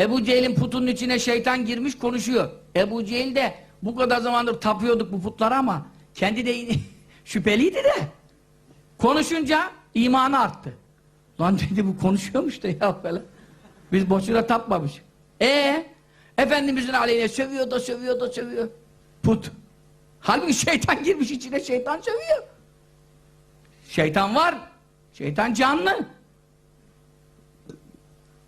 Ebu Cehil'in putunun içine şeytan girmiş konuşuyor. Ebu Cehil de bu kadar zamandır tapıyorduk bu putlara ama kendi de şüpheliydi de. Konuşunca imanı arttı. Lan dedi bu konuşuyormuş da ya falan. Biz boşuna tapmamış. E Efendimizin aleyhine sövüyor da sövüyor da sövüyor. Put. Halbuki şeytan girmiş içine şeytan sövüyor. Şeytan var. Şeytan canlı.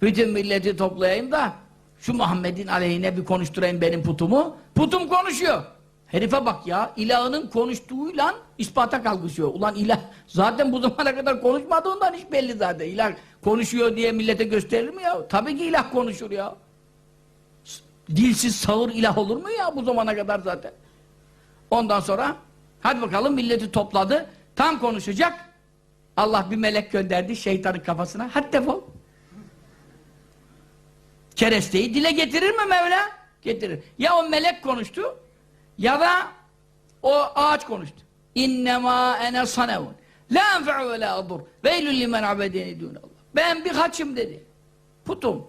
Bütün milleti toplayayım da şu Muhammed'in aleyhine bir konuşturayım benim putumu. Putum konuşuyor. Herife bak ya, ilahının konuştuğuyla ispata kalkışıyor. Ulan ilah zaten bu zamana kadar konuşmadığından hiç belli zaten. İlah konuşuyor diye millete gösterir mi ya? Tabii ki ilah konuşur ya. Dilsiz sağır ilah olur mu ya bu zamana kadar zaten? Ondan sonra hadi bakalım milleti topladı. Tam konuşacak. Allah bir melek gönderdi şeytanın kafasına. Hadi defol. Keresteyi dile getirir mi Mevla? Getirir. Ya o melek konuştu ya da o ağaç konuştu. İnnemâ ene sanevun. La enfe'u ve la adur. Veylül limen abedeni dûnallah. Ben bir haçım dedi. Putum.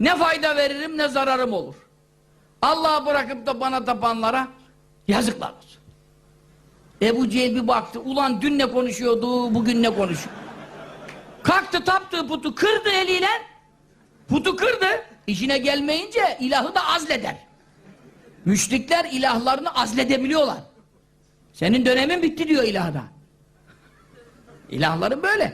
Ne fayda veririm ne zararım olur. Allah'ı bırakıp da bana tapanlara yazıklar olsun. Ebu Cehil bir baktı. Ulan dün ne konuşuyordu, bugün ne konuşuyor? Kalktı taptığı putu kırdı eliyle. Putu kırdı. İşine gelmeyince ilahı da azleder. Müşrikler ilahlarını azledebiliyorlar. Senin dönemin bitti diyor ilahda. İlahların böyle.